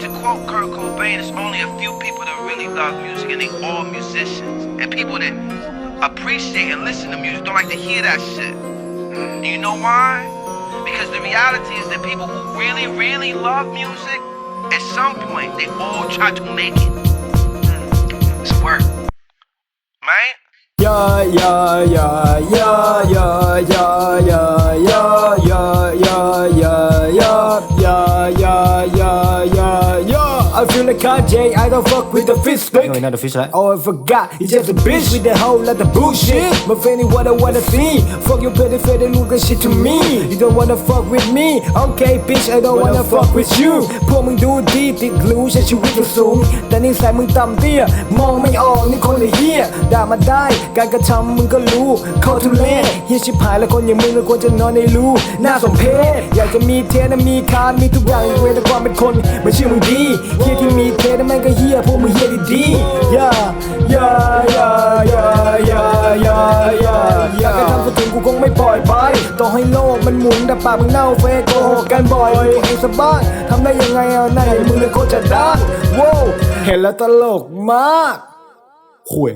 to quote Kurt Cobain, it's only a few people that really love music, and they all musicians. And people that appreciate and listen to music don't like to hear that shit. And you know why? Because the reality is that people who really, really love music, at some point, they all try to make it. Mm. It's work. Right? Yeah, yeah, yeah, yeah, yeah, yeah, yeah, yeah, yeah, yeah, yeah, yeah, yeah, yeah, yeah, yeah, feel like Kanye, I don't fuck with the fish stick. No, not the fish, right? Oh, I forgot, he's just a bitch with the whole lot of bullshit. My fanny, what I wanna see. Fuck your petty, petty, look at shit to me. You don't wanna fuck with me. Okay, bitch, I don't wanna fuck with you. พวมึงดูดีติดรู้ใช้ชีวิตสูง แต่นิสัยมึงต่ำเตี้ย มองไม่ออกนี่คนลยเฮียด่ามาได้ การกระทำมึงก็รู้ เข้าทุเล่เฮียชิบหายแล้วคนอย่างมึงก็ควรจะนอนในรูน่าสมเพชอยากจะมีเทนะมีคานมีทุกอย่างเว้นแต่ความเป็นคนไม่เชื่อมึงดีเฮียที่มีเทนะแม่งก็เฮียพวกมึงเฮียดีๆ ต่อให้โลกมันหมุนแต่ปากมึงเน่าเฟกโกหกกันบ่อยตัวเองสบายทำได้ยังไงอะนั่นมึงเลยโคตรจะด้านโว้เห็นแล้วตลกมากคุย